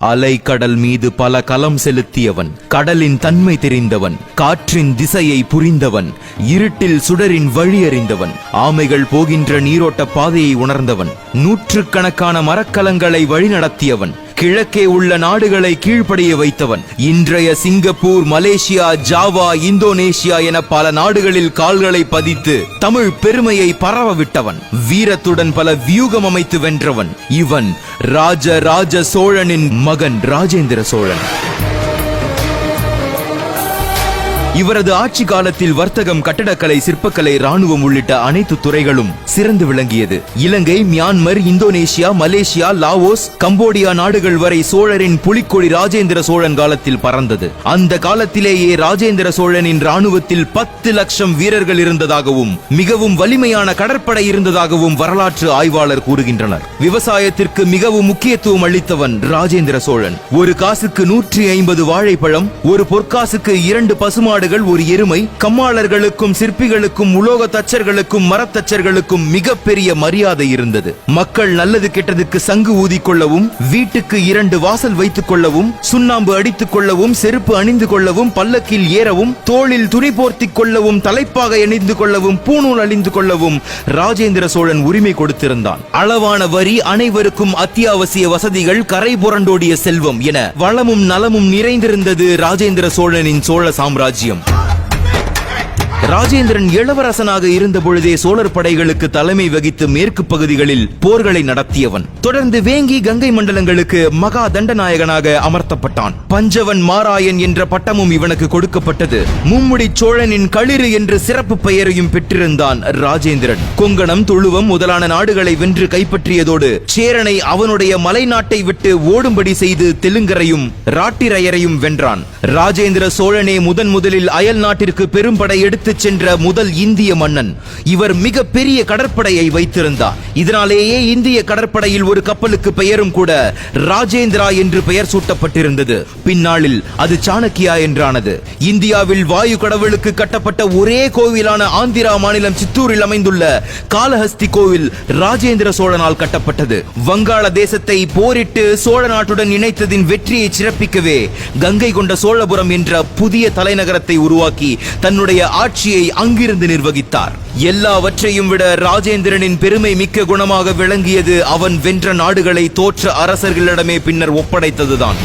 அலை கடல் மீது பல கலம் செலுத்தியவன் கடலின் தன்மை தெரிந்தவன் காற்றின் திசையை புரிந்தவன் இருட்டில் சுடரின் வழி அறிந்தவன் ஆமைகள் போகின்ற நீரோட்ட பாதையை உணர்ந்தவன் நூற்றுக்கணக்கான மரக்கலங்களை வழிநடத்தியவன் கிழக்கே உள்ள நாடுகளை கீழ்ப்படைய வைத்தவன். இன்றைய சிங்கப்பூர் மலேசியா ஜாவா இந்தோனேஷியா என பல நாடுகளில் கால்களை பதித்து தமிழ் பெருமையை பரவ விட்டவன் வீரத்துடன் பல வியூகம் அமைத்து வென்றவன். இவன் ராஜ ராஜ சோழனின் மகன் ராஜேந்திர சோழன். இவரது ஆட்சி காலத்தில் வர்த்தகம் கட்டடக்கலை சிற்பக்கலை ராணுவம் உள்ளிட்ட அனைத்து துறைகளும் சிறந்து விளங்கியது. Ilangai Myanmar Indonesia Malaysia Laos Cambodia நாடுகள் வரை சோழரின் புலிக்கொடி ராஜேந்திர சோழன் காலத்தில் பறந்தது. அந்த காலத்திலேயே ராஜேந்திர சோழனின் ராணுவத்தில் பத்து லட்சம் வீரர்கள் இருந்ததாகவும் மிகவும் வலிமையான கடற்படை இருந்ததாகவும் வரலாற்று ஆய்வாளர் கூறுகின்றனர். விவசாயத்திற்கு மிகவும் முக்கியத்துவம் அளித்தவன் ராஜேந்திர சோழன். ஒரு காசுக்கு நூற்றி ஐம்பது வாழைப்பழம் ஒரு பொற்காசுக்கு இரண்டு பசுமாடு பசுமாடுகள் ஒரு எருமை கம்மாளர்களுக்கும் சிற்பிகளுக்கும் உலோக தச்சர்களுக்கும் மரத்தச்சர்களுக்கும் மிகப்பெரிய மரியாதை இருந்தது. மக்கள் நல்லது கெட்டதுக்கு சங்கு ஊதிக்கொள்ளவும் வீட்டுக்கு இரண்டு வாசல் வைத்துக் கொள்ளவும் சுண்ணாம்பு அடித்துக் கொள்ளவும் செருப்பு அணிந்து கொள்ளவும் பல்லக்கில் ஏறவும் தோளில் துணி போர்த்திக் கொள்ளவும் தலைப்பாக அணிந்து கொள்ளவும் பூணூல் அணிந்து கொள்ளவும் ராஜேந்திர சோழன் உரிமை கொடுத்திருந்தான். அளவான வரி அனைவருக்கும் அத்தியாவசிய வசதிகள் கரை புரண்டோடிய செல்வம் என வளமும் நலமும் நிறைந்திருந்தது ராஜேந்திர சோழனின் சோழ சாம்ராஜ்யம். ராஜ்யம் ராஜேந்திரன் இளவரசனாக இருந்த பொழுதே சோழர் படைகளுக்கு தலைமை வகித்து மேற்கு பகுதிகளில் போர்களை நடத்தியவன். தொடர்ந்து வேங்கி கங்கை மண்டலங்களுக்கு மகா தண்டநாயகனாக அமர்த்தப்பட்டான். பஞ்சவன் மாராயன் என்ற பட்டமும் இவனுக்கு கொடுக்கப்பட்டது. மும்முடி சோழனின் களிறு என்று சிறப்பு பெயரையும் பெற்றிருந்தான் ராஜேந்திரன். கொங்கணம் துழுவம் முதலான நாடுகளை வென்று கைப்பற்றியதோடு சேரனை அவனுடைய மலைநாட்டை விட்டு ஓடும்படி செய்து தெலுங்கரையும் ராட்டிரையரையும் வென்றான். ராஜேந்திர சோழனே முதன் முதலில் அயல் நாட்டிற்கு பெரும்படை அழைத்துச் சென்ற முதல் இந்திய மன்னன். இவர் மிக பெரிய கடற்படையை வைத்திருந்தார். இதனாலேயே இந்திய கடற்படையில் ஒரு கப்பலுக்கு பெயரும் கூட ராஜேந்திரா என்று பெயர் சூட்டப்பட்டிருந்தது. பின்னாளில் அது சாணக்கியா என்றானது. இந்தியாவில் வாயு கடவுளுக்கு கட்டப்பட்ட ஒரே கோவிலான ஆந்திரா மாநிலம் சித்தூரில் அமைந்துள்ள காலஹஸ்தி கோவில் ராஜேந்திர சோழனால் கட்டப்பட்டது. வங்காள தேசத்தை போரிட்டு சோழ நாட்டுடன் இணைத்ததின் வெற்றியை சிறப்பிக்கவே கங்கை கொண்ட சோழபுரம் என்ற புதிய தலைநகரத்தை உருவாக்கி தன்னுடைய ஆட்சி ஆட்சியை அங்கிருந்து நிர்வகித்தார். எல்லாவற்றையும் விட ராஜேந்திரனின் பெருமை மிக்க குணமாக விளங்கியது அவன் வென்ற நாடுகளை தோற்ற அரசர்களிடமே பின்னர் ஒப்படைத்ததுதான்.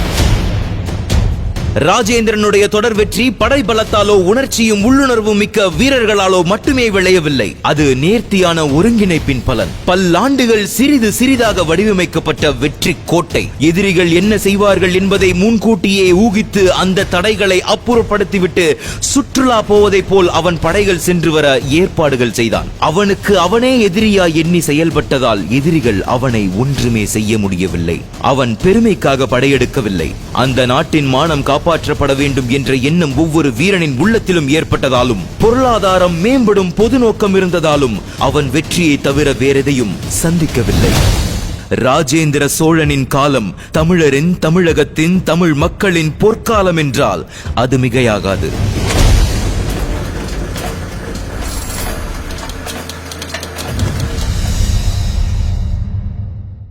ராஜேந்திரனுடைய தொடர் வெற்றி படை பலத்தாலோ உணர்ச்சியும் உள்ளுணர்வும் மிக்க வீரர்களாலோ மட்டுமே விளையவில்லை. அது நேர்த்தியான ஒருங்கிணைப்பின் பலன். பல்லாண்டுகள் சிறிது சிறிதாக வடிவமைக்கப்பட்ட வெற்றி கோட்டை. எதிரிகள் என்ன செய்வார்கள் என்பதை முன்கூட்டியே ஊகித்து அந்த தடைகளை அப்புறப்படுத்திவிட்டு சுற்றுலா போவதைப் போல் அவன் படைகள் சென்று வர ஏற்பாடுகள் செய்தான். அவனுக்கு அவனே எதிரியா எண்ணி செயல்பட்டதால் எதிரிகள் அவனை ஒன்றுமே செய்ய முடியவில்லை. அவன் பெருமைக்காக படையெடுக்கவில்லை. அந்த நாட்டின் மானம் காப்பாற்றப்பட வேண்டும் என்ற எண்ணம் ஒவ்வொரு வீரனின் உள்ளத்திலும் ஏற்பட்டதாலும் பொருளாதாரம் மேம்படும் பொது நோக்கம் இருந்ததாலும் அவன் வெற்றியை தவிர வேறெதையும் சந்திக்கவில்லை. ராஜேந்திர சோழனின் காலம் தமிழரின் தமிழகத்தின் தமிழ் மக்களின் பொற்காலம் என்றால் அது மிகையாகாது.